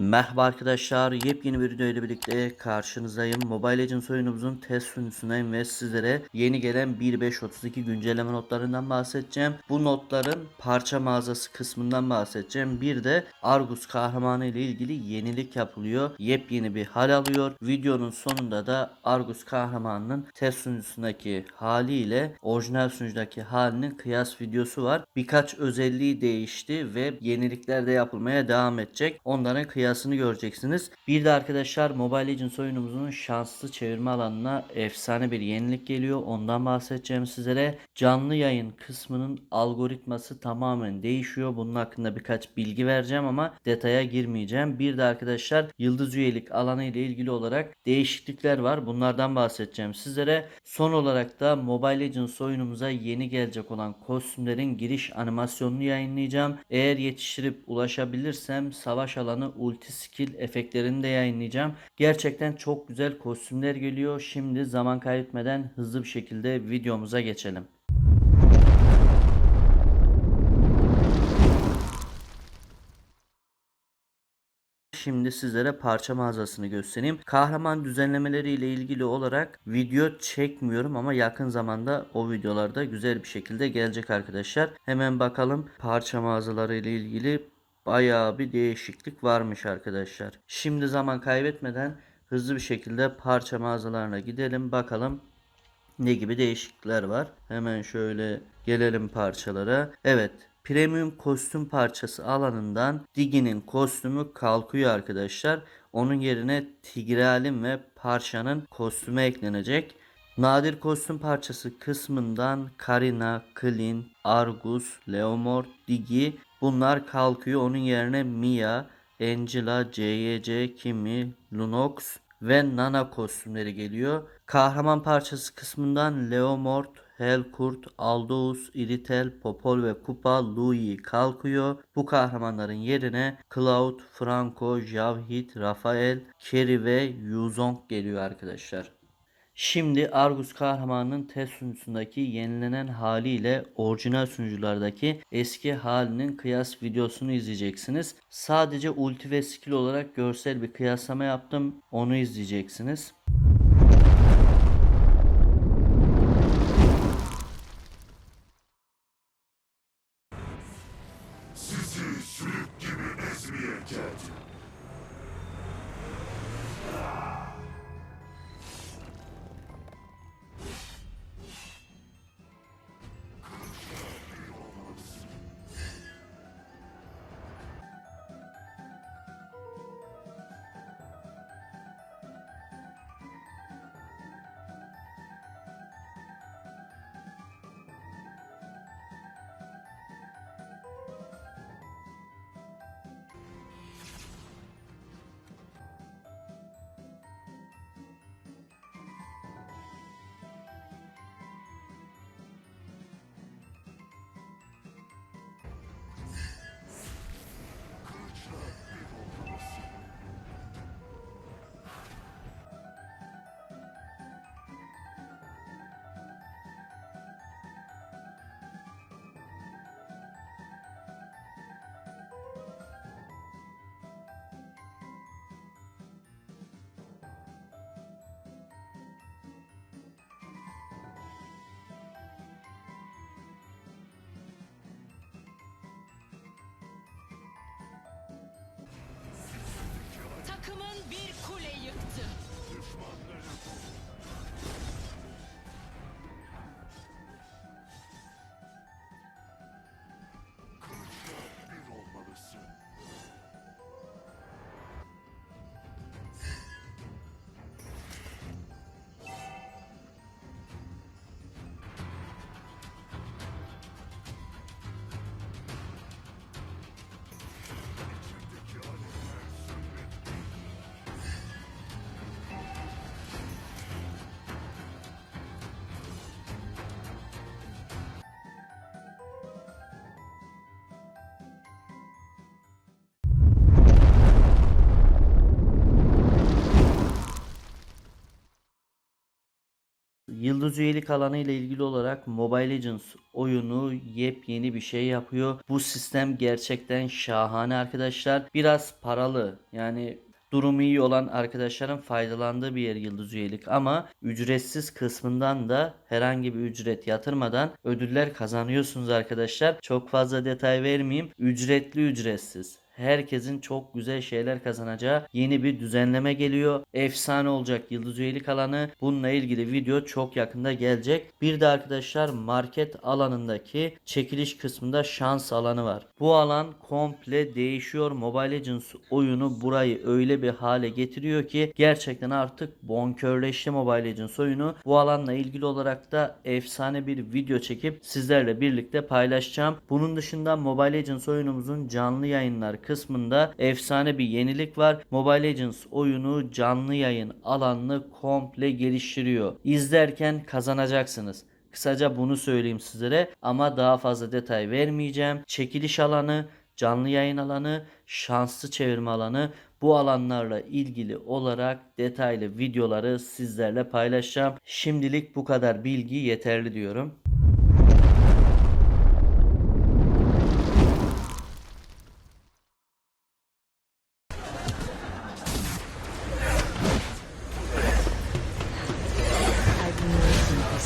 Merhaba arkadaşlar, yepyeni bir video ile birlikte karşınızdayım. Mobile Legends oyunumuzun test sunucusundayım ve sizlere yeni gelen 1.5.32 güncelleme notlarından bahsedeceğim. Bu notların parça mağazası kısmından bahsedeceğim. Bir de Argus kahramanı ile ilgili yenilik yapılıyor. Yepyeni bir hal alıyor. Videonun sonunda da Argus kahramanının test sunucusundaki haliyle orijinal sunucudaki halinin kıyas videosu var. Birkaç özelliği değişti ve yenilikler de yapılmaya devam edecek. Onların kıyasını göreceksiniz. Bir de arkadaşlar Mobile Legends oyunumuzun şanslı çevirme alanına efsane bir yenilik geliyor. Ondan bahsedeceğim sizlere. Canlı yayın kısmının algoritması tamamen değişiyor. Bunun hakkında birkaç bilgi vereceğim ama detaya girmeyeceğim. Bir de arkadaşlar yıldız üyelik alanı ile ilgili olarak değişiklikler var. Bunlardan bahsedeceğim sizlere. Son olarak da Mobile Legends oyunumuza yeni gelecek olan kostümlerin giriş animasyonunu yayınlayacağım. Eğer yetiştirip ulaşabilirsem savaş alanı ulti skill efektlerini de yayınlayacağım. Gerçekten çok güzel kostümler geliyor. Şimdi zaman kaybetmeden hızlı bir şekilde videomuza geçelim. Şimdi sizlere parça mağazasını göstereyim. Kahraman düzenlemeleri ile ilgili olarak video çekmiyorum ama yakın zamanda o videolarda güzel bir şekilde gelecek arkadaşlar. Hemen bakalım parça mağazaları ile ilgili bayağı bir değişiklik varmış arkadaşlar. Şimdi zaman kaybetmeden hızlı bir şekilde parça mağazalarına gidelim bakalım ne gibi değişiklikler var. Hemen şöyle gelelim parçalara. Evet Premium kostüm parçası alanından Digi'nin kostümü kalkıyor arkadaşlar. Onun yerine Tigral'in ve Parşa'nın kostümü eklenecek. Nadir kostüm parçası kısmından Karina, Klin, Argus, Leomord, Digi bunlar kalkıyor. Onun yerine Mia, Angela, CYC, Kimi, Lunox ve Nana kostümleri geliyor. Kahraman parçası kısmından Leomord, Helkurt, Aldous, Iritel, Popol ve Kupa Louis kalkıyor. Bu kahramanların yerine Cloud, Franco, Javhit, Rafael, Kerry ve Yuzong geliyor arkadaşlar. Şimdi Argus kahramanının test sunucusundaki yenilenen haliyle orijinal sunuculardaki eski halinin kıyas videosunu izleyeceksiniz. Sadece ulti ve skill olarak görsel bir kıyaslama yaptım. Onu izleyeceksiniz. Sizi sülük gibi ezmeyeceğim. Takımın bir kule yıktı. Bir Yıldız üyelik alanı ile ilgili olarak Mobile Legends oyunu yepyeni bir şey yapıyor. Bu sistem gerçekten şahane arkadaşlar. Biraz paralı. Yani durumu iyi olan arkadaşların faydalandığı bir yer yıldız üyelik ama ücretsiz kısmından da herhangi bir ücret yatırmadan ödüller kazanıyorsunuz arkadaşlar. Çok fazla detay vermeyeyim. Ücretli ücretsiz herkesin çok güzel şeyler kazanacağı yeni bir düzenleme geliyor. Efsane olacak yıldız üyelik alanı. Bununla ilgili video çok yakında gelecek. Bir de arkadaşlar market alanındaki çekiliş kısmında şans alanı var. Bu alan komple değişiyor. Mobile Legends oyunu burayı öyle bir hale getiriyor ki gerçekten artık bonkörleşti Mobile Legends oyunu. Bu alanla ilgili olarak da efsane bir video çekip sizlerle birlikte paylaşacağım. Bunun dışında Mobile Legends oyunumuzun canlı yayınlar kısmında efsane bir yenilik var. Mobile Legends oyunu canlı yayın alanını komple geliştiriyor. İzlerken kazanacaksınız. Kısaca bunu söyleyeyim sizlere ama daha fazla detay vermeyeceğim. Çekiliş alanı, canlı yayın alanı, şanslı çevirme alanı bu alanlarla ilgili olarak detaylı videoları sizlerle paylaşacağım. Şimdilik bu kadar bilgi yeterli diyorum.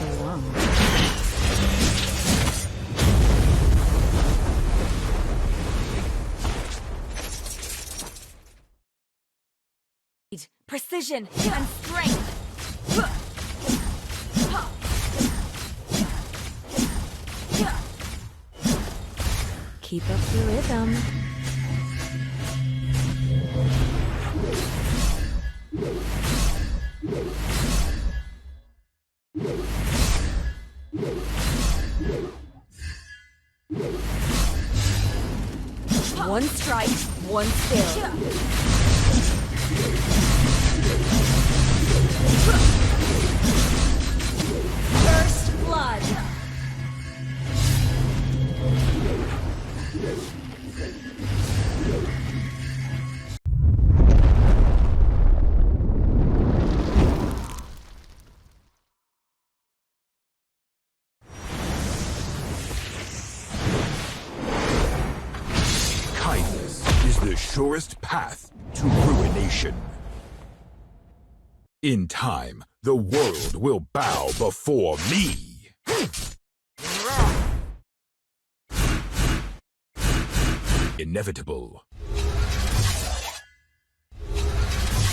So long. Precision and strength. Keep up the rhythm. One strike, one skill. First blood. Surest path to ruination. In time, the world will bow before me. Inevitable.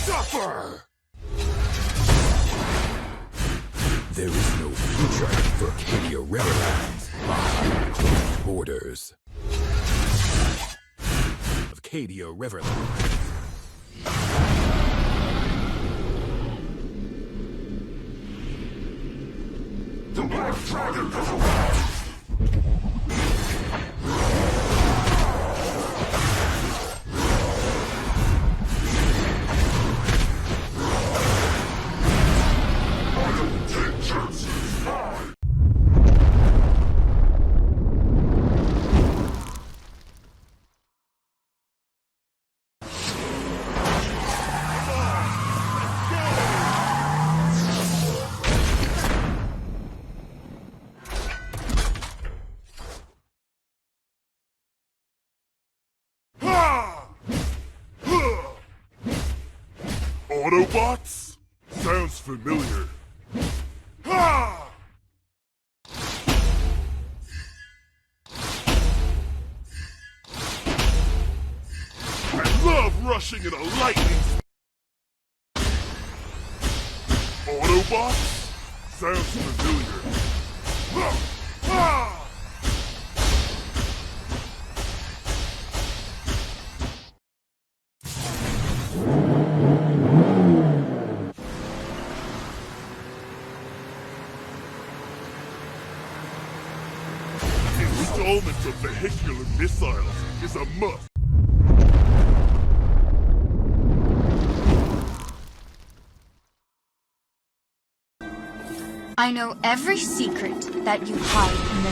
Suffer! There is no future for Cadia Riverlands behind closed borders. Of Cadia Riverlands. The Black Dragon has Autobots? Sounds familiar. Ha! I love rushing in a lightning. Autobots? Sounds familiar. Ha! I know every secret that you hide in the.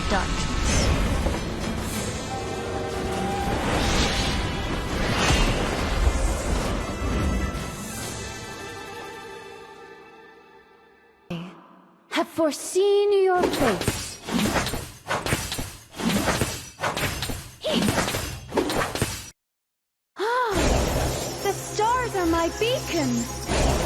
I have foreseen your face. Ah, the stars are my beacon.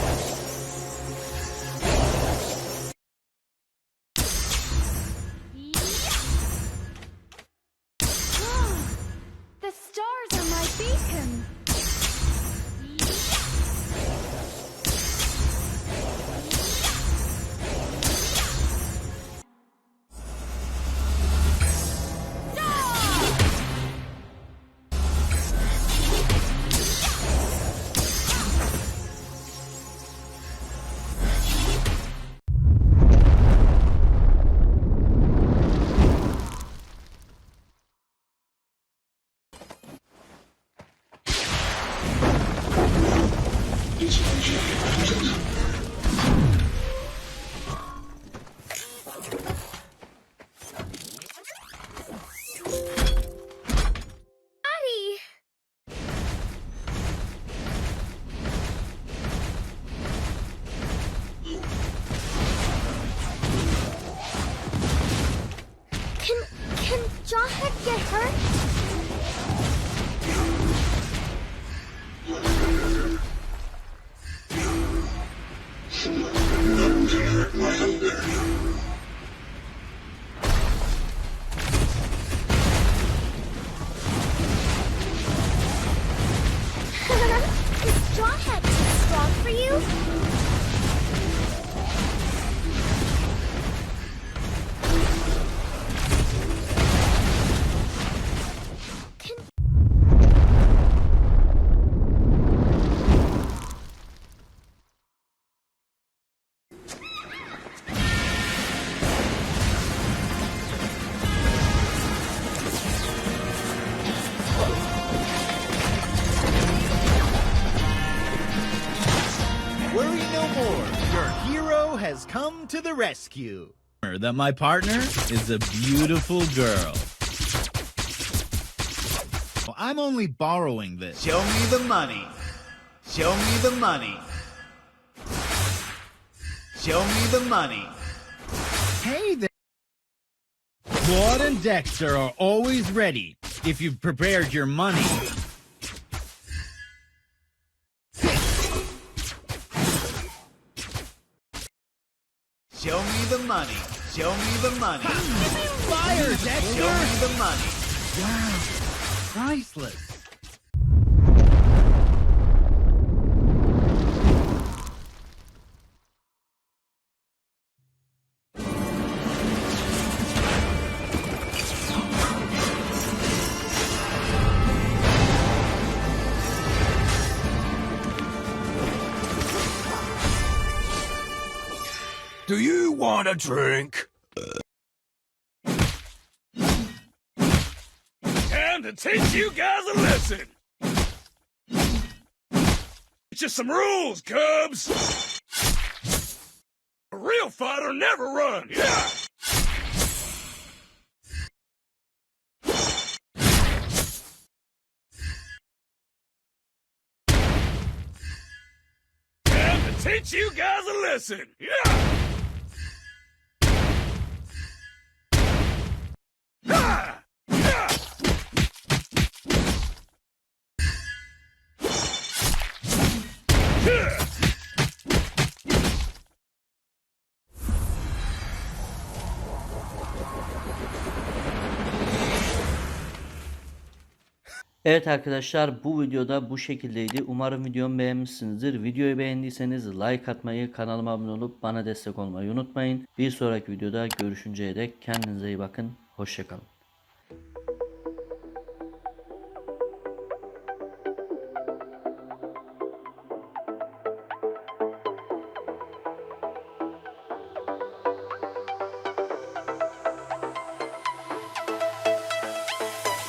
The rescue. That my partner is a beautiful girl. I'm only borrowing this. Show me the money. Show me the money. Show me the money. Hey there. Claude and Dexter are always ready if you've prepared your money. Show me the money. Show me the money. Fire, Dexter! Show me the money. Wow. Priceless. Want a drink? Time to teach you guys a lesson. It's just some rules, Cubs. A real fighter never runs. Yeah. Teach you guys a lesson. Yeah. Evet arkadaşlar bu videoda bu şekildeydi. Umarım videomu beğenmişsinizdir. Videoyu beğendiyseniz like atmayı, kanalıma abone olup bana destek olmayı unutmayın. Bir sonraki videoda görüşünceye dek kendinize iyi bakın. Hoşçakalın.